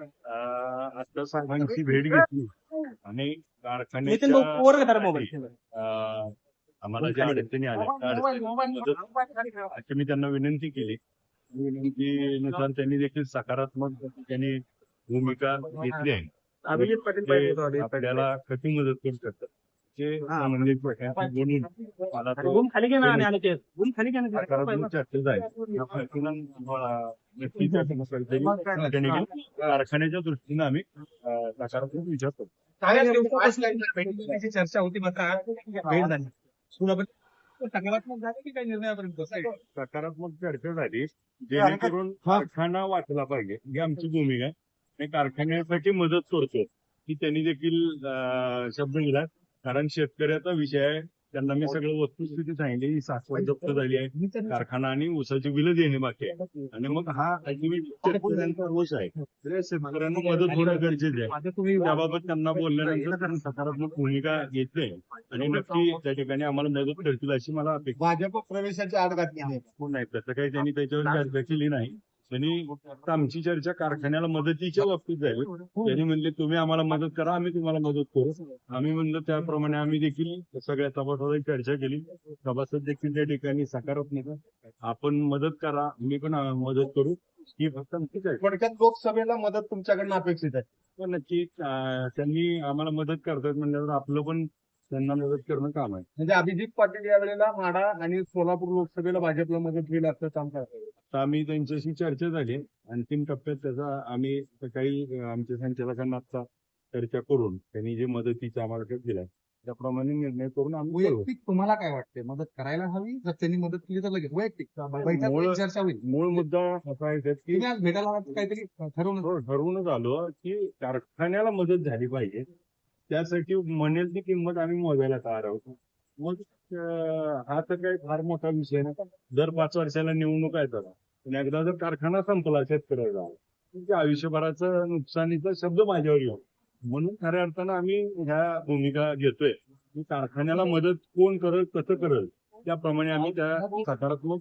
आता साहेबांची भेट घेतली. आणि कारखान्याच्या आम्हाला ज्या अडचणी आल्या अशी मी त्यांना विनंती केली. विनंतीनुसार त्यांनी देखील सकारात्मक त्यांनी भूमिका घेतली आहे. आपल्याला कशी मदत करू शकतात? ते संबंधित प्रश्नांची बोलून मला तो गुम खाली घे ना आणि आले ते गुम खाली घे ना सकारात्मक चर्चा झाली या प्रश्नां- अं, नक्कीच आपण काहीतरी ठिकाणी घेऊन कारखान्याच्या दृष्टीने आम्ही अं, सकारात्मक विचार करतो. काय भेटीची चर्चा होती मात्र आज भेट झाली. सकारात्मक झाले की काही निर्णयापर्यंत? सकारात्मक चर्चा झाली जेणेकरून कारखाना वाचला पाहिजे. ही आमची भूमिका आहे. आणि कारखान्यासाठी मदत करतो. ही त्यांनी देखील शब्द दिला कारण शेतकऱ्याचा विषय आहे. त्यांना मी सगळं वस्तुस्थिती सांगितली ही साखर जप्त झाली आहे. कारखाना आणि ऊसाची बिलं देणे बाकी आहे. आणि मग हा शेतकऱ्यांचा रोष आहे. शेतकऱ्यांना मदत होणं गरजेचं आहे. त्याबाबत त्यांना बोलल्यानंतर त्यांनी सकारात्मक भूमिका घेतली आणि नक्की त्या ठिकाणी आम्हाला मदत करतील अशी मला अपेक्षा भाजप प्रवेशाची आड घातली आहे. नाही. तसं काही त्यांनी त्याच्यावर चर्चा केली नाही. त्यांनी फक्त आमची चर्चा कारखान्याला मदतीच्या बाबतीत झाली. त्यांनी म्हणले तुम्ही आम्हाला मदत करा आम्ही तुम्हाला मदत करू. आम्ही म्हणलं त्याप्रमाणे आम्ही देखील सगळ्या सभासदांची चर्चा केली. सभासद देखील त्या ठिकाणी सकारात्मक. आपण मदत करा मी पण मदत करू. ही फक्त आमची चर्चा. थोडक्यात लोकसभेला मदत तुमच्याकडनं अपेक्षित आहे. पण नक्की अं, त्यांनी आम्हाला मदत करतात म्हणल्यावर आपलं पण त्यांना मदत करणं काम आहे. म्हणजे अभिजित पाटील यावेळेला माडा आणि सोलापूर लोकसभेला भाजपला मदत होईल असं काम करतात तर आम्ही त्यांच्याशी चर्चा झाली. अंतिम टप्प्यात त्याचा आम्ही सकाळी आमच्या संचालकांना आता चर्चा करून त्यांनी जे मदतीचा आम्हाला दिलाय त्याप्रमाणे निर्णय करून आम्ही. वैयक्तिक तुम्हाला काय वाटते मदत करायला हवी? जर त्यांनी मदत केली तर लगेच. वैयक्तिक. बैठक चर्चा होईल. मूळ मुद्दा असा आहे की आज भेटायला काहीतरी ठरवून हो, ठरवूनच आलो की कारखान्याला मदत झाली पाहिजे. त्यासाठी म्हणेल ती किंमत आम्ही मोजायला तयार आहोत. मग हा तर काही फार मोठा विषय नाही. दर पाच वर्षाला निवडणूक आहे तर पण एकदा जर कारखाना संपला शेतकऱ्याचा म्हणजे आयुष्यभराचं नुकसानीचा शब्द माझ्यावर येऊ. म्हणून खऱ्या अर्थानं आम्ही ह्या भूमिका घेतोय. कारखान्याला मदत कोण करल कसं करल त्याप्रमाणे आम्ही त्या सकारात्मक